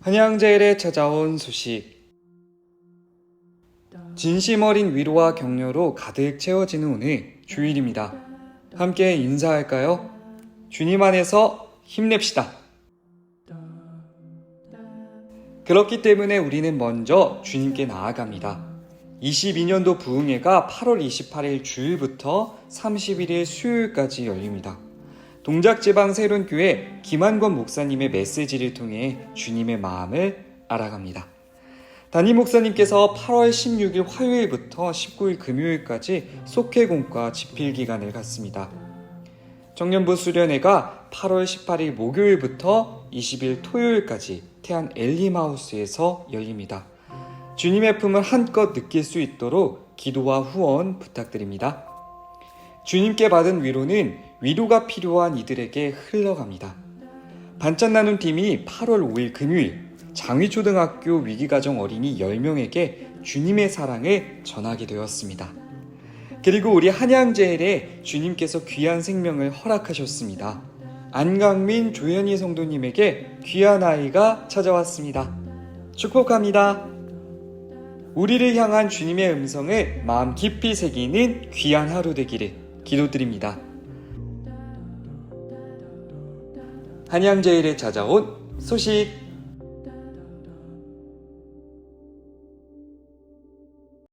한양제일에 찾아온 소식. 진심 어린 위로와 격려로 가득 채워지는 오늘 주일입니다. 함께 인사할까요? 주님 안에서 힘냅시다. 그렇기 때문에 우리는 먼저 주님께 나아갑니다. 22년도 부흥회가 8월 28일 주일부터 31일 수요일까지 열립니다. 동작지방 세론교회 김한권 목사님의 메시지를 통해 주님의 마음을 알아갑니다. 담임 목사님께서 8월 16일 화요일부터 19일 금요일까지 속회공과 집필 기간을 갖습니다. 청년부 수련회가 8월 18일 목요일부터 20일 토요일까지 태안 엘리마우스에서 열립니다. 주님의 품을 한껏 느낄 수 있도록 기도와 후원 부탁드립니다. 주님께 받은 위로는 위로가 필요한 이들에게 흘러갑니다. 반찬 나눔 팀이 8월 5일 금요일 장위초등학교 위기가정 어린이 10명에게 주님의 사랑을 전하게 되었습니다. 그리고 우리 한양제일에 주님께서 귀한 생명을 허락하셨습니다. 안강민 조현희 성도님에게 귀한 아이가 찾아왔습니다. 축복합니다. 우리를 향한 주님의 음성을 마음 깊이 새기는 귀한 하루 되기를 기도드립니다. 한양제일에 찾아온 소식